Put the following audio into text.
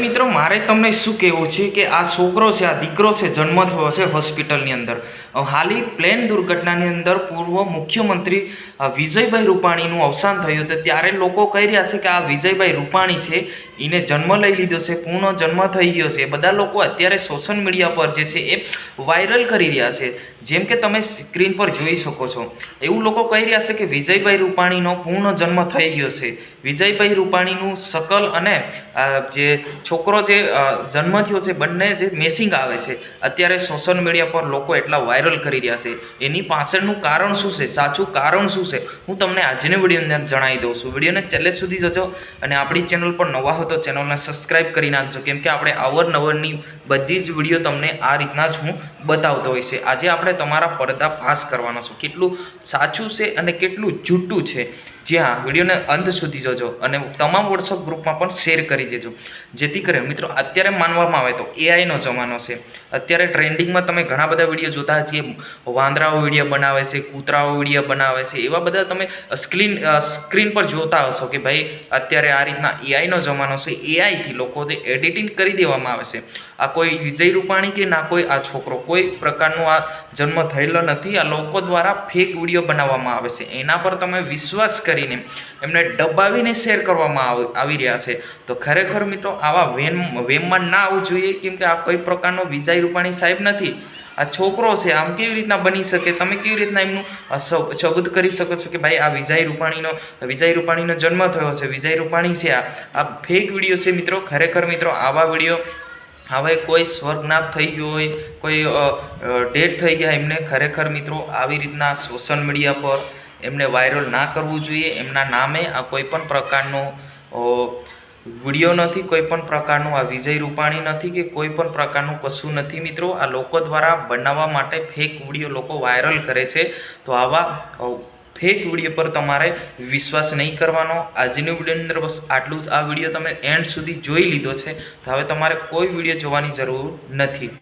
મિત્રો, મારે તમને શું કહેવું છે કે આ છોકરો છે, આ દીકરો છે, જન્મ થયો છે હોસ્પિટલની અંદર. હાલી પ્લેન દુર્ઘટનાની અંદર પૂર્વ મુખ્યમંત્રી વિજયભાઈ રૂપાણીનું અવસાન થયું હતું. ત્યારે લોકો કહી રહ્યા છે કે આ વિજયભાઈ રૂપાણી છે એને જન્મ લઈ લીધો છે, પૂર્ણ જન્મ થઈ ગયો છે. બધા લોકો અત્યારે સોશિયલ મીડિયા પર જે છે એ વાયરલ કરી રહ્યા છે. જેમ કે તમે સ્ક્રીન પર જોઈ શકો છો. એવું લોકો કહી રહ્યા છે કે વિજયભાઈ રૂપાણીનો પૂર્ણ જન્મ થઈ ગયો છે. વિજયભાઈ રૂપાણીનું શકલ અને જે છોકરો જે જન્મ થયો છે, બંને જે મેસિંગ આવે છે, અત્યારે સોશિયલ મીડિયા પર લોકો એટલા વાયરલ કરી રહ્યા છે. એની પાછળનું કારણ શું છે? સાચું કારણ શું છે? હું તમને આજની વિડીયોની અંદર જણાવી દઉં છું. વિડીયોને છેલ્લે સુધી જજો અને આપણી ચેનલ પર નવા હો તો ચેનલને સબસ્ક્રાઈબ કરી નાખજો. કેમ કે આપણે અવરનવરની બધી જ વીડિયો તમને આ રીતના જ હું બતાવતો હોય છે આજે આપણે તમારા પડદા પાસ કરવાના છું. કેટલું સાચું છે અને કેટલું જૂઠું છે. જ્યાં વિડીયોને અંત સુધી જોજો અને તમામ વોટ્સઅપ ગ્રુપમાં પણ શેર કરી દેજો. જેથી કરીને મિત્રો અત્યારે માનવામાં આવે તો એઆઈનો જમાનો છે. અત્યારે ટ્રેન્ડિંગમાં તમે ઘણા બધા વીડિયો જોતા છીએ વાંદરાઓ વીડિયો બનાવે છે, કૂતરાઓ વીડિયો બનાવે છે. એવા બધા તમે સ્ક્રીન સ્ક્રીન પર જોતા હશો કે ભાઈ અત્યારે આ રીતના એઆઈનો જમાનો છે. એઆઈથી લોકો તે એડિટિંગ કરી દેવામાં આવે છે. આ કોઈ વિજય રૂપાણી કે ના કોઈ આ છોકરો, કોઈ પ્રકારનો આ જન્મ થયેલો નથી. આ લોકો દ્વારા ફેક વીડિયો બનાવવામાં આવે છે. એના પર તમે વિશ્વાસ કરીને એમને દબાવીને શેર કરવામાં આવ- રહ્યા છે. તો ખરેખર મિત્રો આવા વેમ વેમમાં ના આવવું જોઈએ કેમ કે આ કોઈ પ્રકારનો વિજય રૂપાણી સાહેબ નથી. આ છોકરો છે, આમ કેવી રીતના બની શકે, તમે કેવી રીતના એમનું શબ્દ કરી શકો છો કે ભાઈ આ વિજય રૂપાણીનો વિજય રૂપાણીનો જન્મ થયો છે, વિજય રૂપાણી છે, આ આ ફેક વીડિયો છે મિત્રો. ખરેખર મિત્રો આવા વીડિયો હવે કોઈ સ્વર્ગનાથ થઈ ગયો હોય, કોઈ ડેટ થઈ ગયા એમને, ખરેખર મિત્રો આવી રીતના સોશિયલ મીડિયા પર એમને વાયરલ ના કરવું જોઈએ. એમના નામે આ કોઈ પણ પ્રકારનો વીડિયો નથી કોઈ પણ પ્રકારનું આ વિજય રૂપાણી નથી કે કોઈપણ પ્રકારનું કશું નથી. મિત્રો, આ લોકો દ્વારા બનાવવા માટે ફેક વીડિયો લોકો વાયરલ કરે છે. તો આવા ફેક વીડિયો પર તમારે વિશ્વાસ નહીં કરવાનો. આજની વિડીયોની અંદર બસ આટલું જ. આ વીડિયો તમે એન્ડ સુધી જોઈ લીધો છે. તો હવે તમારે કોઈ વીડિયો જોવાની જરૂર નથી.